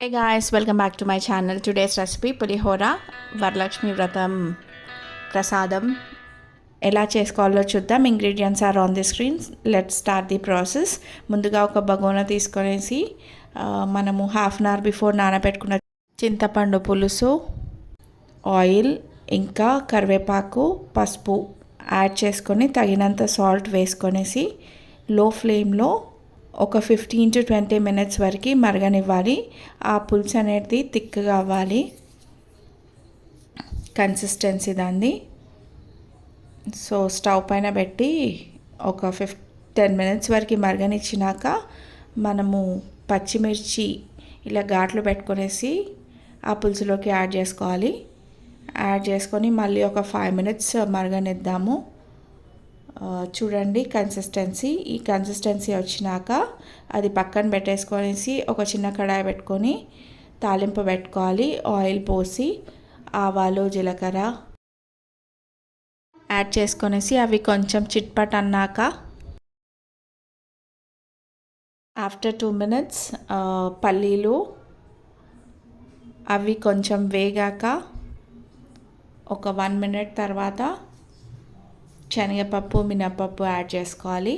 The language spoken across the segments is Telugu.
Hey guys welcome back to my channel today's recipe pulihora Varalakshmi Vratam prasadam. ఎలా చేసుకోవాలో చూద్దాం. Ingredients are on the screen let start the process ముందుగా ఒక బగోన తీసుకొనేసి మనము హాఫ్ అన్ అవర్ బిఫోర్ నానబెట్టుకున్న చింతపండు పులుసు ఆయిల్ ఇంకా కరివేపాకు పసుపు యాడ్ చేసుకొని తగినంత సాల్ట్ వేసుకొనేసి లో ఫ్లేమ్లో ఒక ఫిఫ్టీన్ టు ట్వంటీ మినిట్స్ వరకు మరగనివ్వాలి. ఆ పులుసు అనేది థిక్గా అవ్వాలి. కన్సిస్టెన్సీ దాన్ని. సో స్టవ్ పైన పెట్టి ఒక ఫిఫ్ టెన్ మినిట్స్ వరకు మరగనిచ్చినాక మనము పచ్చిమిర్చి ఇలా ఘాట్లు పెట్టుకునేసి ఆ పులుసులోకి యాడ్ చేసుకోవాలి. యాడ్ చేసుకొని మళ్ళీ ఒక ఫైవ్ మినిట్స్ మరగనిద్దాము. చూడండి కన్సిస్టెన్సీ ఈ కన్సిస్టెన్సీ వచ్చినాక అది పక్కన పెట్టేసుకొనేసి ఒక చిన్న కడాయి పెట్టుకొని తాలింపు పెట్టుకోవాలి. ఆయిల్ పోసి ఆవాలు జీలకర్ర యాడ్ చేసుకొనేసి అవి కొంచెం చిట్పట్ అన్నాక ఆఫ్టర్ టూ మినిట్స్ పల్లీలు అవి కొంచెం వేగాక ఒక వన్ మినిట్ తర్వాత శనగపప్పు మినపప్పు యాడ్ చేసుకోవాలి.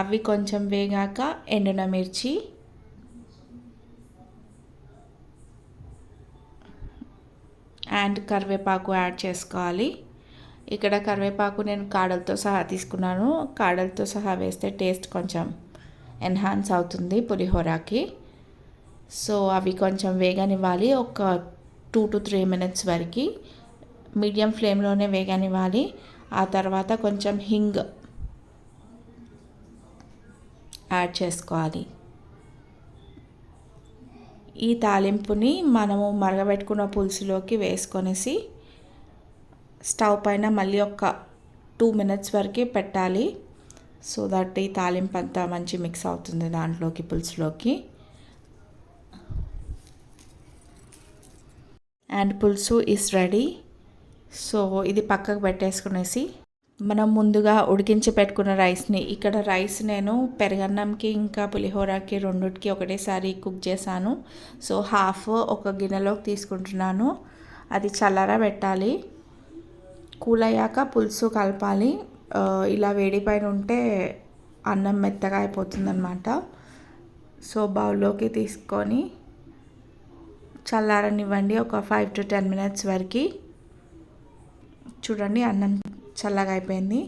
అవి కొంచెం వేగాక ఎండిన మిర్చి. అండ్ కరివేపాకు యాడ్ చేసుకోవాలి. ఇక్కడ కరివేపాకు నేను కాడలతో సహా తీసుకున్నాను. కాడలతో సహా వేస్తే టేస్ట్ కొంచెం ఎన్హాన్స్ అవుతుంది పులిహోరాకి. సో అవి కొంచెం వేగనివ్వాలి. ఒక టూ టు త్రీ మినిట్స్ వరకు. మీడియం ఫ్లేమ్లోనే వేగనివ్వాలి. ఆ తర్వాత కొంచెం హింగ్ యాడ్ చేసుకోవాలి. ఈ తాలింపుని మనము మరగబెట్టుకున్న పులుసులోకి వేసుకొనేసి స్టవ్ పైన మళ్ళీ ఒక టూ మినిట్స్ వరకు పెట్టాలి. సో దట్ ఈ తాలింపు అంతా మంచి మిక్స్ అవుతుంది దాంట్లోకి పులుసులోకి. అండ్ పులుసు ఈస్ రెడీ. సో ఇది పక్కకు పెట్టేసుకునేసి మనం ముందుగా ఉడికించి పెట్టుకున్న రైస్ని ఇక్కడ రైస్ నేను పెరగన్నంకి ఇంకా పులిహోరకి రెండుకి ఒకటేసారి కుక్ చేశాను. సో హాఫ్ ఒక గిన్నెలోకి తీసుకుంటున్నాను. అది చల్లరా పెట్టాలి. కూల్ అయ్యాక పులుసు కలపాలి. ఇలా వేడి పైన ఉంటే అన్నం మెత్తగా అయిపోతుందన్నమాట. సో బౌల్లోకి తీసుకొని చల్లారనివ్వండి ఒక ఫైవ్ టు టెన్ మినిట్స్ వరకు. చూడండి అన్నం చల్లగా అయిపోయింది.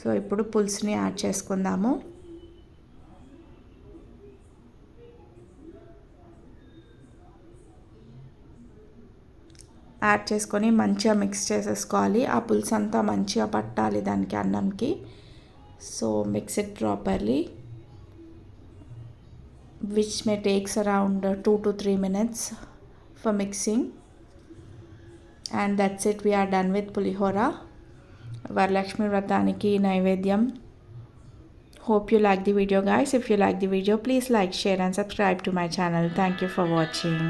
సో ఇప్పుడు పులుసుని యాడ్ చేసుకుందాము. యాడ్ చేసుకొని మంచిగా మిక్స్ చేసేసుకోవాలి. ఆ పులుసు అంతా మంచిగా పట్టాలి దానికి అన్నంకి. So mix it properly which may takes around two to three minutes for mixing and that's it we're done with pulihora Varalakshmi వ్రతానికి నైవేద్యం hope you like the video guys if you like the video please like share and subscribe to my channel thank you for watching